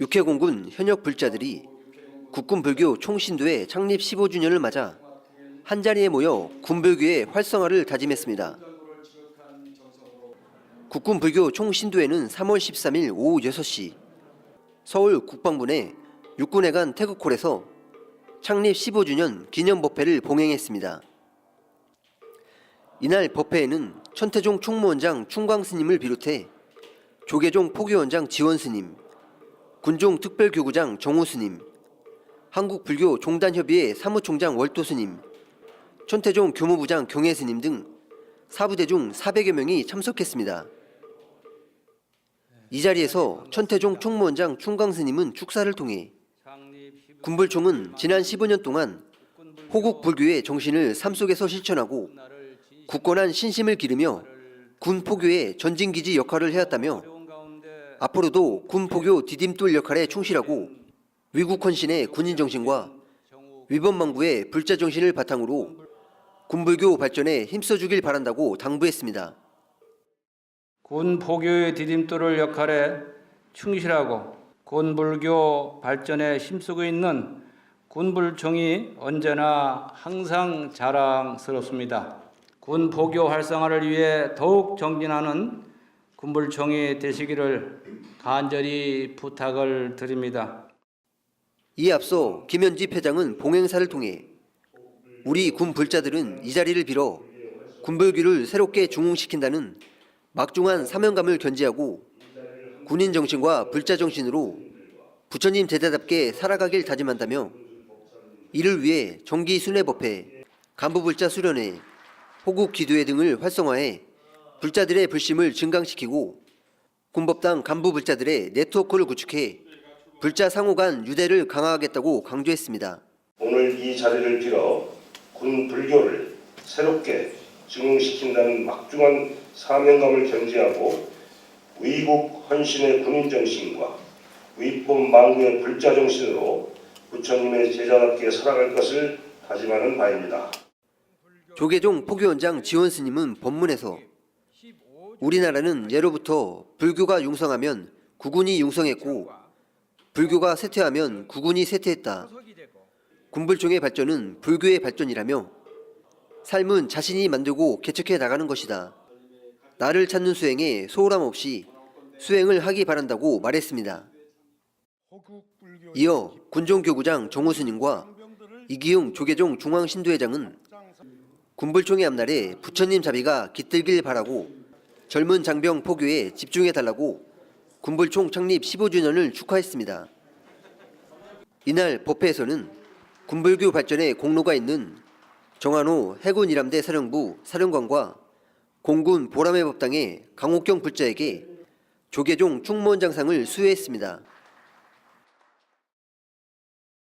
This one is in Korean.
육해공군 현역 불자들이 국군 불교 총신도회 창립 15주년을 맞아 한자리에 모여 군불교의 활성화를 다짐했습니다. 국군 불교 총신도회는 3월 13일 오후 6시 서울 국방부 내 육군회관 태극홀에서 창립 15주년 기념 법회를 봉행했습니다. 이날 법회에는 천태종 총무원장 충광스님을 비롯해 조계종 포교원장 지원스님, 군종 특별교구장 정호스님, 한국불교 종단협의회 사무총장 월도스님, 천태종 교무부장 경혜스님 등 사부대 중 400여 명이 참석했습니다. 이 자리에서 천태종 총무원장 충광스님은 축사를 통해 군불총은 지난 15년 동안 호국 불교의 정신을 삶 속에서 실천하고 굳건한 신심을 기르며 군 포교의 전진기지 역할을 해왔다며 앞으로도 군 포교 디딤돌 역할에 충실하고 위국 헌신의 군인 정신과 위법망부의 불자 정신을 바탕으로 군불교 발전에 힘써주길 바란다고 당부했습니다. 군 포교의 디딤돌을 역할에 충실하고 군불교 발전에 힘쓰고 있는 군불총이 언제나 항상 자랑스럽습니다. 군 포교 활성화를 위해 더욱 정진하는 군불총이 되시기를 간절히 부탁을 드립니다. 이에 앞서 김현지 회장은 봉행사를 통해 우리 군 불자들은 이 자리를 빌어 군불교를 새롭게 중흥시킨다는 막중한 사명감을 견지하고 군인 정신과 불자 정신으로 부처님 제자답게 살아가길 다짐한다며 이를 위해 정기 순회 법회, 간부 불자 수련회, 호국 기도회 등을 활성화해 불자들의 불심을 증강시키고 군법당 간부 불자들의 네트워크를 구축해 불자 상호 간 유대를 강화하겠다고 강조했습니다. 오늘 이 자리를 빌어 군 불교를 새롭게 증흥시킨다는 막중한 사명감을 견지하고 위국 헌신의 군인 정신과 위법 망구의 불자 정신으로 부처님의 제자답게 살아갈 것을 다짐하는 바입니다. 조계종 포교원장 지원 스님은 법문에서 우리나라는 예로부터 불교가 융성하면 국군이 융성했고 불교가 쇠퇴하면 국군이 쇠퇴했다. 군불총의 발전은 불교의 발전이라며 삶은 자신이 만들고 개척해 나가는 것이다. 나를 찾는 수행에 소홀함 없이 수행을 하기 바란다고 말했습니다. 이어 군종교구장 정호수님과 이기용 조계종 중앙신도회장은 군불총의 앞날에 부처님 자비가 깃들길 바라고 젊은 장병 포교에 집중해 달라고 군불총 창립 15주년을 축하했습니다. 이날 법회에서는 군불교 발전에 공로가 있는 정한호 해군 일함대 사령부 사령관과 공군 보람의 법당의 강옥경 불자에게 조계종 충무원장상을 수여했습니다.